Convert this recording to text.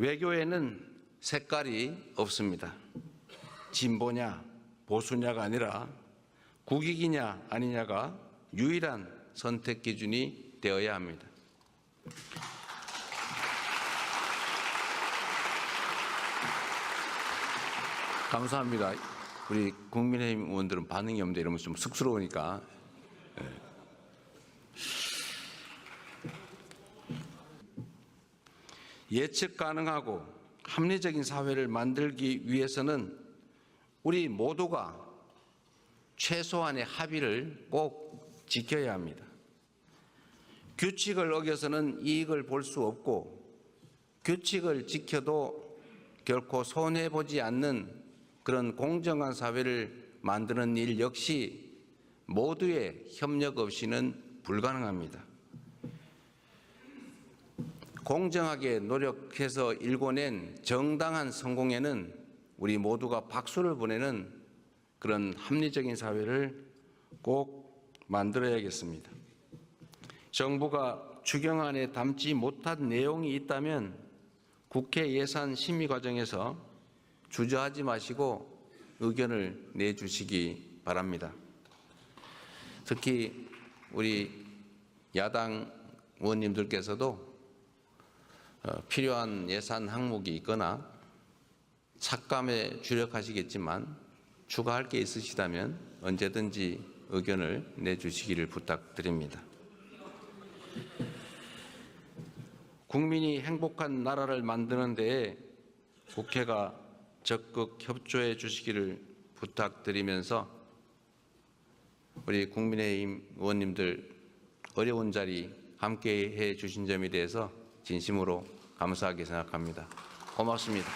외교에는 색깔이 없습니다. 진보냐 보수냐가 아니라 국익이냐 아니냐가 유일한 선택 기준이 되어야 합니다. 감사합니다. 우리 국민의힘 의원들은 반응이 없는데 이러면 좀 쑥스러우니까 예측 가능하고 합리적인 사회를 만들기 위해서는 우리 모두가 최소한의 합의를 꼭 지켜야 합니다. 규칙을 어겨서는 이익을 볼 수 없고 규칙을 지켜도 결코 손해보지 않는 그런 공정한 사회를 만드는 일 역시 모두의 협력 없이는 불가능합니다. 공정하게 노력해서 일궈낸 정당한 성공에는 우리 모두가 박수를 보내는 그런 합리적인 사회를 꼭 만들어야겠습니다. 정부가 추경안에 담지 못한 내용이 있다면 국회 예산 심의 과정에서 주저하지 마시고 의견을 내주시기 바랍니다. 특히 우리 야당 의원님들께서도 어, 필요한 예산 항목이 있거나 삭감에 주력하시겠지만 추가할 게 있으시다면 언제든지 의견을 내주시기를 부탁드립니다. 국민이 행복한 나라를 만드는 데에 국회가 적극 협조해 주시기를 부탁드리면서 우리 국민의힘 의원님들 어려운 자리 함께 해 주신 점에 대해서 진심으로 감사하게 생각합니다. 고맙습니다.